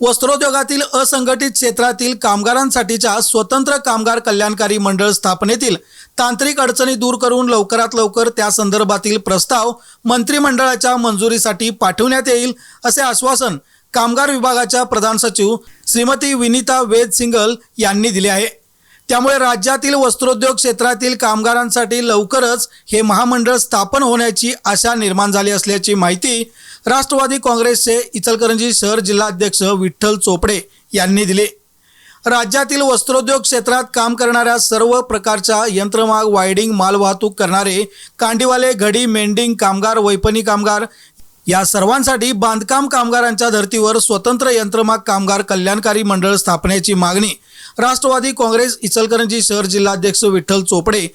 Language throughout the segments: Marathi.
वस्त्रोद्योगातील असंघटित क्षेत्रातील कामगारांसाठीच्या स्वतंत्र कामगार कल्याणकारी मंडळ स्थापनेतील तांत्रिक अडचणी दूर करून लवकरात लवकर त्या संदर्भातील प्रस्ताव मंत्रिमंडळाच्या मंजुरीसाठी पाठवण्यात येईल असे आश्वासन कामगार विभागाच्या प्रधान सचिव श्रीमती विनीता वेद सिंगल यांनी दिले आहे. त्यामुळे राज्यातील वस्त्रोद्योग क्षेत्रातील कामगारांसाठी लवकरच हे महामंडळ स्थापन होण्याची आशा निर्माण झाली असल्याची माहिती राष्ट्रवादी काँग्रेसचे इचलकरंजी शहर जिल्हाध्यक्ष विठ्ठल चोपडे यांनी दिली. राज्यातील वस्त्रोद्योग क्षेत्रात काम करणाऱ्या सर्व प्रकारच्या यंत्रमाग वायडिंग मालवाहतूक करणारे कांडीवाले घडी मेंडिंग कामगार वैपणी कामगार या सर्वांसाठी बांधकाम कामगारांच्या धर्तीवर स्वतंत्र यंत्रमाग कामगार कल्याणकारी मंडळ स्थापनेची मागणी राष्ट्रवादी काँग्रेस इचलकरंजी शहर जिल्हाध्यक्ष विठ्ठल चोपडे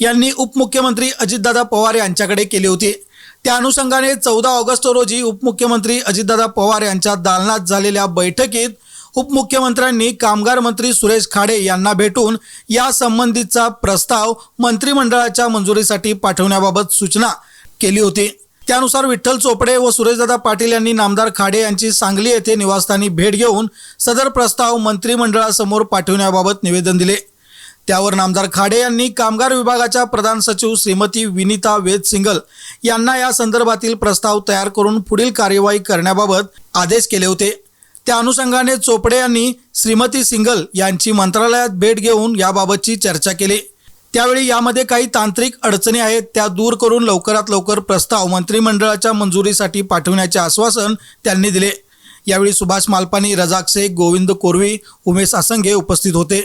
यांनी उपमुख्यमंत्री अजितदादा पवार यांच्याकडे केली होती. त्या अनुषंगाने चौदा ऑगस्ट रोजी उपमुख्यमंत्री अजितदादा पवार यांच्या दालनात झालेल्या बैठकीत उपमुख्यमंत्र्यांनी कामगार मंत्री सुरेश खाडे यांना भेटून या संबंधीचा प्रस्ताव मंत्रिमंडळाच्या मंजुरीसाठी पाठवण्याबाबत सूचना केली होती. त्यानुसार विठ्ठल चोपडे व सुरेशदादा पाटील यांनी नामदार खाडे यांची सांगली येथे निवासस्थानी भेट घेऊन सदर प्रस्ताव मंत्रिमंडळासमोर पाठवण्याबाबत निवेदन दिले. त्यावर नामदार खाडे यांनी कामगार विभागाच्या प्रधान सचिव श्रीमती विनीता वेद सिंगल यांना या संदर्भातील प्रस्ताव तयार करून पुढील कार्यवाही करण्याबाबत आदेश केले होते. त्या अनुषंगाने चोपडे यांनी श्रीमती सिंगल यांची मंत्रालयात भेट घेऊन याबाबतची चर्चा केली. त्यावेळी यामध्ये काही तांत्रिक अडचणी आहेत. त्या दूर करून लवकरात लवकर प्रस्ताव मंत्रिमंडळाच्या मंजुरीसाठी पाठवण्याचे आश्वासन त्यांनी दिले. यावेळी सुभाष मालपानी रजाक शेख गोविंद कोरवी उमेश आसंगे उपस्थित होते.